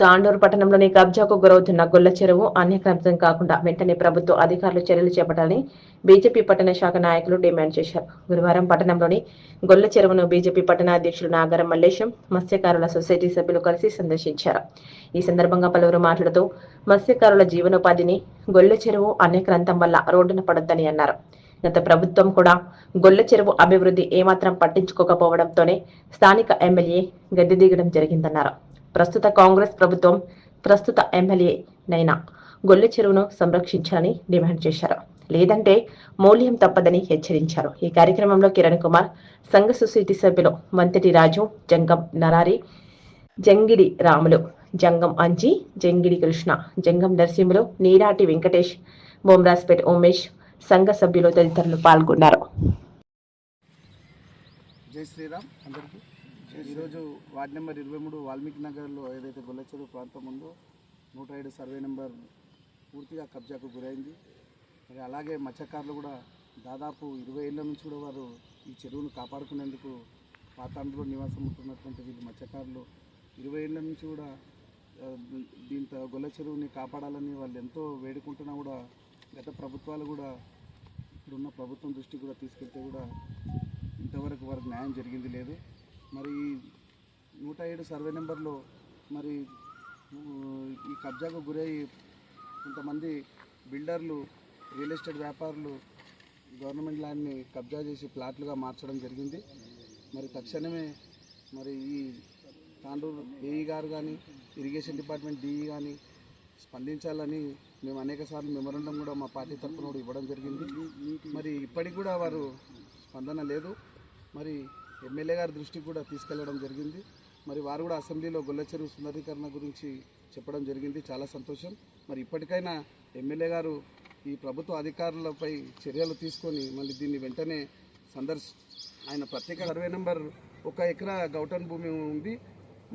తాండూరు పట్టణంలోని కబ్జాకు గురవుతున్న గొల్ల చెరువు అన్యక్రమితం కాకుండా వెంటనే ప్రభుత్వ అధికారులు చర్యలు చేపట్టాలని బీజేపీ పట్టణ శాఖ నాయకులు డిమాండ్ చేశారు. గురువారం పట్టణంలోని గొల్ల చెరువును బీజేపీ పట్టణ అధ్యక్షులు నాగరం మల్లేశం మత్స్యకారుల సొసైటీ సభ్యులు కలిసి సందర్శించారు. ఈ సందర్భంగా పలువురు మాట్లాడుతూ మత్స్యకారుల జీవనోపాధిని గొల్ల చెరువు అన్యక్రాంతం వల్ల రోడ్డున పడొద్దని అన్నారు. గత ప్రభుత్వం కూడా గొల్ల చెరువు అభివృద్ధి ఏమాత్రం పట్టించుకోకపోవడంతోనే స్థానిక ఎమ్మెల్యే గద్దె దిగడం జరిగిందన్నారు. ప్రస్తుత కాంగ్రెస్ ప్రభుత్వం ప్రస్తుత ఎమ్మెల్యే నైనా గొల్ల చెరువును సంరక్షించాలని డిమాండ్ చేశారు. లేదంటే మూల్యం తప్పదని హెచ్చరించారు. ఈ కార్యక్రమంలో కిరణ్ కుమార్ సంఘ సొసైటీ సభ్యులు మంతటి రాజు జంగం నరారి జంగిడి రాములు జంగం అంజి జంగిడి కృష్ణ జంగం నరసింహులు నీరాటి వెంకటేష్ బొమ్రాస్పేట్ ఉమేష్ సంఘ సభ్యులు తదితరులు పాల్గొన్నారు. జై శ్రీరామ్ అందరికీ. ఈరోజు వార్డ్ నెంబర్ ఇరవై మూడు వాల్మీకి నగర్లో ఏదైతే గొల్లచెరువు ప్రాంతం ఉందో నూట ఏడు సర్వే నెంబర్ పూర్తిగా కబ్జాకు గురైంది. మరి అలాగే మత్స్యకారులు కూడా దాదాపు ఇరవై ఏళ్ళ నుంచి కూడా వారు ఈ చెరువును కాపాడుకునేందుకు పాతాండ్రులో నివాసం ఉంటున్నటువంటి వీళ్ళు మత్స్యకారులు ఇరవై ఏళ్ళ నుంచి కూడా దీంతో గొల్ల చెరువుని కాపాడాలని వాళ్ళు ఎంతో వేడుకుంటున్నా కూడా గత ప్రభుత్వాలు కూడా ఇప్పుడున్న ప్రభుత్వం దృష్టికి కూడా తీసుకెళ్తే కూడా ఇంతవరకు వారికి న్యాయం జరిగింది లేదు. మరి ఈ నూట ఏడు సర్వే నెంబర్లో మరి ఈ కబ్జాకు గురయ్యి కొంతమంది బిల్డర్లు రియల్ ఎస్టేట్ వ్యాపారులు గవర్నమెంట్ ల్యాండ్ని కబ్జా చేసి ప్లాట్లుగా మార్చడం జరిగింది. మరి తక్షణమే మరి ఈ తాండూరు ఏఈ గారు కానీ ఇరిగేషన్ డిపార్ట్మెంట్ డిఈ కానీ స్పందించాలని మేము అనేక సార్లు మెమోరండం కూడా మా పార్టీ తరఫున కూడా ఇవ్వడం జరిగింది. మరి ఇప్పటికి కూడా వారు స్పందన లేదు. మరి ఎమ్మెల్యే గారి దృష్టికి కూడా తీసుకెళ్ళడం జరిగింది. మరి వారు కూడా అసెంబ్లీలో గొల్ల చెరువు సుందరీకరణ గురించి చెప్పడం జరిగింది. చాలా సంతోషం. మరి ఇప్పటికైనా ఎమ్మెల్యే గారు ఈ ప్రభుత్వ అధికారులపై చర్యలు తీసుకొని మళ్ళీ దీన్ని వెంటనే సందర్శ ఆయన ప్రత్యేక సర్వే నెంబర్ ఒక ఎకరా గౌటన్ భూమి ఉంది.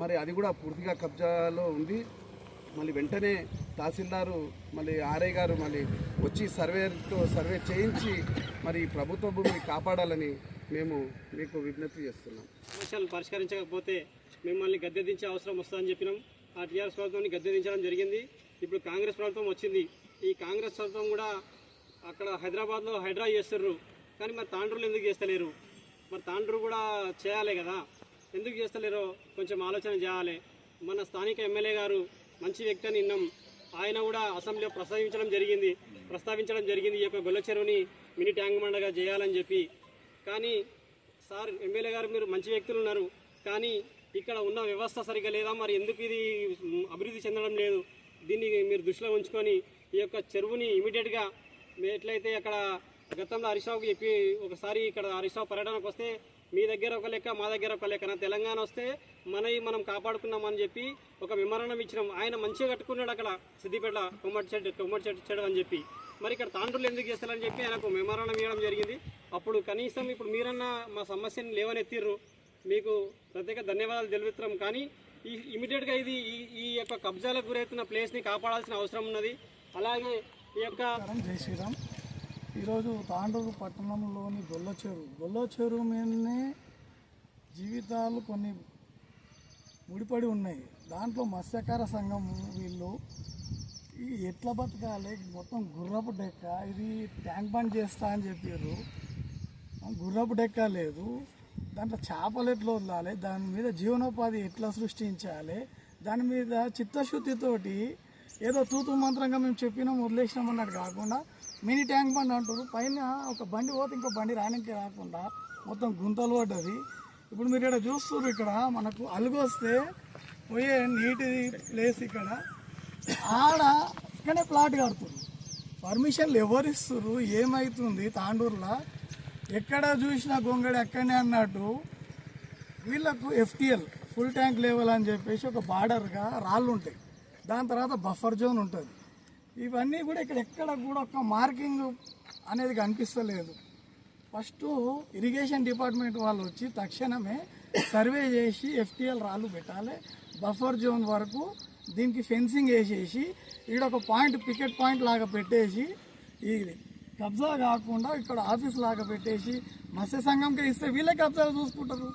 మరి అది కూడా పూర్తిగా కబ్జాలో ఉంది. మళ్ళీ వెంటనే తహసీల్దారు మళ్ళీ ఆర్ఐ గారు మళ్ళీ వచ్చి సర్వేతో సర్వే చేయించి మరి ప్రభుత్వ భూమిని కాపాడాలని మేము మీకు విజ్ఞప్తి చేస్తున్నాం. సమస్యలను పరిష్కరించకపోతే మిమ్మల్ని గద్దె దించే అవసరం వస్తుందని చెప్పినాం. ఆ టీఆర్ఎస్ ప్రభుత్వాన్ని గద్దె దించడం జరిగింది. ఇప్పుడు కాంగ్రెస్ ప్రభుత్వం వచ్చింది. ఈ కాంగ్రెస్ ప్రభుత్వం కూడా అక్కడ హైదరాబాద్లో హైడ్రా చేస్తుర్రు. కానీ మరి తాండ్రులు ఎందుకు చేస్తలేరు? మరి తాండ్రు కూడా చేయాలి కదా. ఎందుకు చేస్తలేరో కొంచెం ఆలోచన చేయాలి. మన స్థానిక ఎమ్మెల్యే గారు మంచి వ్యక్తి అని విన్నాం. ఆయన కూడా అసెంబ్లీలో ప్రస్తావించడం జరిగింది. ప్రస్తావించడం జరిగింది. ఈ యొక్క గొల్ల చెరువుని మినీ ట్యాంక్ మండగా చేయాలని చెప్పి కానీ సార్ ఎమ్మెల్యే గారు మీరు మంచి వ్యక్తులు ఉన్నారు. కానీ ఇక్కడ ఉన్న వ్యవస్థ సరిగ్గా లేదా? మరి ఎందుకు ఇది అభివృద్ధి చెందడం లేదు? దీన్ని మీరు దృష్టిలో ఉంచుకొని ఈ యొక్క చెరువుని ఇమీడియట్గా ఎట్లయితే అక్కడ గతంలో హరీష్రావుకి చెప్పి ఒకసారి ఇక్కడ హరీష్రావు పర్యటనకు వస్తే మీ దగ్గర ఒక లెక్క మా దగ్గర ఒక లెక్క తెలంగాణ వస్తే మనవి మనం కాపాడుకున్నామని చెప్పి ఒక విమరణం ఇచ్చినాం. ఆయన మంచిగా కట్టుకున్నాడు అక్కడ సిద్దిపేట కొమ్మటి చెట్టు కొమ్మటి చెట్టు చెడు అని చెప్పి. మరి ఇక్కడ తాండ్రులు ఎందుకు చేస్తారని చెప్పి ఆయనకు మెమరణం ఇవ్వడం జరిగింది. అప్పుడు కనీసం ఇప్పుడు మీరన్నా మా సమస్యని లేవనెత్తిర్రు. మీకు ప్రత్యేక ధన్యవాదాలు తెలుపుతున్నాం. కానీ ఈ ఇమీడియట్గా ఇది ఈ ఈ యొక్క కబ్జాలకు గురవుతున్న ప్లేస్ని కాపాడాల్సిన అవసరం ఉన్నది. అలాగే ఈ యొక్క జై శ్రీరామ్. ఈరోజు తాండూరు పట్టణంలోని గొల్లచేరు. గొల్లచేరు మీదనే జీవితాలు కొన్ని ముడిపడి ఉన్నాయి. దాంట్లో మత్స్యకార సంఘం వీళ్ళు ఇది ఎట్లా బతకాలి? మొత్తం గుర్రపు డెక్క. ఇది ట్యాంక్ బండ్ చేస్తా అని చెప్పారు గుర్రపు డెక్క లేదు. దాంట్లో చేపలు ఎట్లా వదలాలి? దాని మీద జీవనోపాధి ఎట్లా సృష్టించాలి? దాని మీద చిత్తశుద్ధితోటి ఏదో తూతు మంత్రంగా మేము చెప్పినాం వదిలేసినాం అన్నట్టు కాకుండా మినీ ట్యాంక్ బండ్ అంటారు పైన ఒక బండి పోతే ఇంకో బండి రానికి రాకుండా మొత్తం గుంతలు పడ్డది. ఇప్పుడు మీరు ఇక్కడ చూస్తున్నారు ఇక్కడ మనకు అలుగు వస్తే పోయే నీటి ప్లేస్ ఇక్కడ. ఆడ ఇక్కడే ప్లాట్ కడుతున్నారు పర్మిషన్లు ఎవరు ఇస్తున్నారు ఏమవుతుంది తాండూరులో? ఎక్కడ చూసినా గొంగడి ఎక్కడనే అన్నట్టు వీళ్ళకు ఎఫ్టిఎల్ ఫుల్ ట్యాంక్ లెవెల్ అని చెప్పేసి ఒక బార్డర్గా రాళ్ళు ఉంటాయి దాని తర్వాత బఫర్ జోన్ ఉంటుంది. ఇవన్నీ కూడా ఇక్కడ ఎక్కడ కూడా ఒక మార్కింగ్ అనేది కనిపిస్తలేదు. ఫస్ట్ ఇరిగేషన్ డిపార్ట్మెంట్ వాళ్ళు వచ్చి తక్షణమే సర్వే చేసి ఎఫ్టిఎల్ రాళ్ళు పెట్టాలి. బఫర్ జోన్ వరకు దీనికి ఫెన్సింగ్ వేసేసి ఇక్కడ ఒక పాయింట్ పికెట్ పాయింట్ లాగా పెట్టేసి ఈ కబ్జా కాకుండా ఇక్కడ ఆఫీస్ లాగా పెట్టేసి మత్స్య సంఘంకి ఇస్తే వీళ్ళే కబ్జాలు చూసుకుంటారు.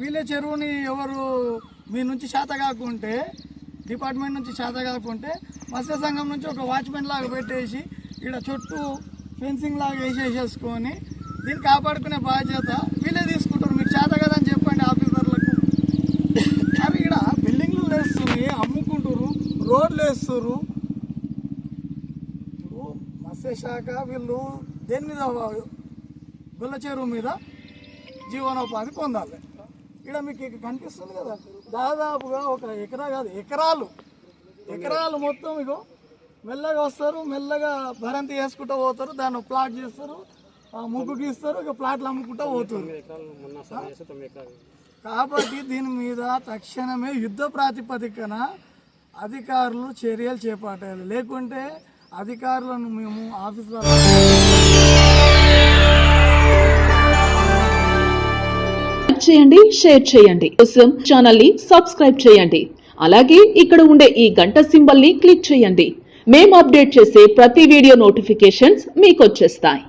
వీళ్ళే చెరువుని ఎవరు మీ నుంచి శాత కాకుంటే డిపార్ట్మెంట్ నుంచి శాత కాకుంటే మత్స్య సంఘం నుంచి ఒక వాచ్మెన్ లాగా పెట్టేసి ఇక్కడ చుట్టూ ఫెన్సింగ్ లాగా వేసేసేసుకొని దీన్ని కాపాడుకునే బాధ్యత వీళ్ళే తీసుకుంటారు మీకు చేత కదా అని చెప్పండి ఆఫీసర్లకు అవి ఇక్కడ బిల్డింగ్లు వేస్తున్నాయి అమ్ముకుంటారు ఇప్పుడు మత్స్యశాఖ వీళ్ళు దేని మీద గుల్ల చెరువు మీద జీవనోపాధి పొందాలి. ఇక్కడ మీకు ఇక్కడ కనిపిస్తుంది కదా దాదాపుగా ఒక ఎకరా కాదు ఎకరాలు. ఎకరాలు మొత్తం ఇగో మెల్లగా వస్తారు మెల్లగా భరంతి వేసుకుంటూ పోతారు దాన్ని ప్లాట్ చేస్తారు ముగ్గు గీస్తారు ఇక ప్లాట్లు అమ్ముకుంటూ ఎకరాలు. కాబట్టి దీని మీద తక్షణమే యుద్ధ ప్రాతిపదికన అధికారులు చర్యలు చేపట్టాలి. లేకుంటే అధికారులను మేము ఆఫీసులో చేయండి షేర్ చేయండి. కోసం ఛానల్ని సబ్స్క్రైబ్ చేయండి. అలాగే ఇక్కడ ఉండే ఈ గంట సింబల్ని క్లిక్ చేయండి. మేము అప్డేట్ చేసే ప్రతి వీడియో నోటిఫికేషన్స్ మీకు వచ్చేస్తాయి.